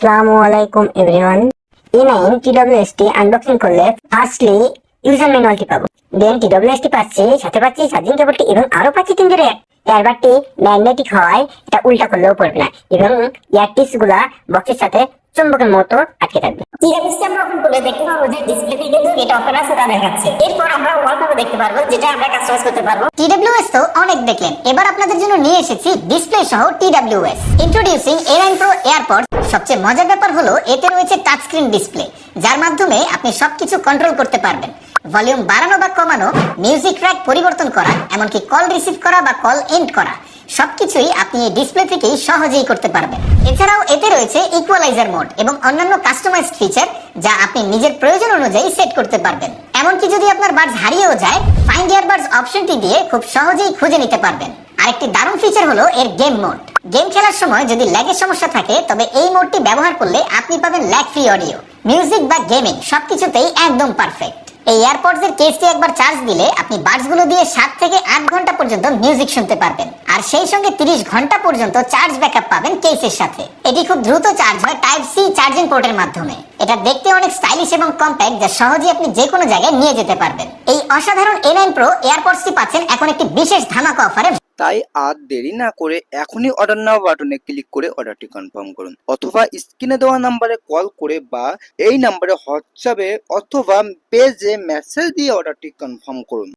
আসসালামু আলাইকুম, everyone. E nine TWST unboxing করলে ফার্স্টলি ইউজার ম্যানুয়ালটি পাবো। দেন টি টিডব্লিউএসটি পাচ্ছি, সাথে পাচ্ছি চার্জিং কেবলটি এবং আরও পাচ্ছি তিন জোড়ে। এয়ারবারটি ম্যাগনেটিক হওয়ায় এটা উল্টা করলেও পড়বে না এবং ইয়ারটিসগুলা বক্সের সাথে চুম্বকের মতো আটকে থাকবে। টিডব্লিউসি আমরা ওপেন করলে দেখতে পারব যে ডিসপ্লেতে কিন্তু এটা ওপেন আছে তা দেখাচ্ছে। এরপর আমরা ওয়ালপেপার দেখতে পারব যেটা আমরা কাস্টমাইজ করতে পারব। টিডব্লিউএস তো অনেক দেখলেন। এবার আপনাদের জন্য নিয়ে এসেছি ডিসপ্লে সহ টিডব্লিউএস ইন্ট্রোডিউসিং এ9 প্রো এয়ারপড সবচেয়ে মজার ব্যাপার হলো, এতে রয়েছে টাচ স্ক্রিন ডিসপ্লে যার মাধ্যমে আপনি সবকিছু কন্ট্রোল করতে পারবেন। ভলিউম বাড়ানো বা কমানো মিউজিক ট্র্যাক পরিবর্তন করা, এমনকি কল রিসিভ করা বা কল এন্ড করা। সবকিছুই আপনি এই ডিসপ্লে থেকেই সহজেই করতে পারবেন। এছাড়াও এতে রয়েছে ইকুয়ালাইজার মোড এবং অন্যান্য কাস্টমাইজড ফিচার যা আপনি নিজের প্রয়োজন অনুযায়ী সেট করতে পারবেন। এমনকি যদি আপনার বাডস হারিয়েও যায় ফাইন্ড ইয়ারবাডস অপশনটি দিয়ে খুব সহজেই খুঁজে নিতে পারবেন। আরেকটি দারুণ ফিচার হলো এর গেম মোড গেম খেলার সময় যদি ল্যাগের সমস্যা থাকে, তবে এই মোডটি ব্যবহার করলে আপনি পাবেন ল্যাগ ফ্রি অডিও মিউজিক বা গেমিং সবকিছুতেই একদম পারফেক্ট এই এয়ারপডস এর কেসটি একবার চার্জ দিলে আপনি বাডসগুলো দিয়ে সাত থেকে আট ঘণ্টা পর্যন্ত মিউজিক শুনতে পারবেন। আর সেই সঙ্গে তিরিশ ঘণ্টা পর্যন্ত চার্জ ব্যাকআপ পাবেন কেসের সাথে। এটি খুব দ্রুত চার্জ হয় টাইপ সি চার্জিং পোর্টের মাধ্যমে। এটা দেখতে অনেক স্টাইলিশ এবং কম্প্যাক্ট যা সহজেই আপনি যে কোনো জায়গায় নিয়ে যেতে পারবেন। এই অসাধারণ এ নাইন প্রো এয়ারপডসটি পাচ্ছেন এখন একটি বিশেষ ধামাকা অফারে তাই আর দেরি না করে এখনই অর্ডার নাও বাটনে ক্লিক করে অর্ডারটি কনফার্ম করুন। অথবা স্ক্রিনে দেওয়া নাম্বারে কল করে বা এই নাম্বারে হোয়াটসঅ্যাপে অথবা পেজে মেসেজ দিয়ে অর্ডারটি কনফার্ম করুন।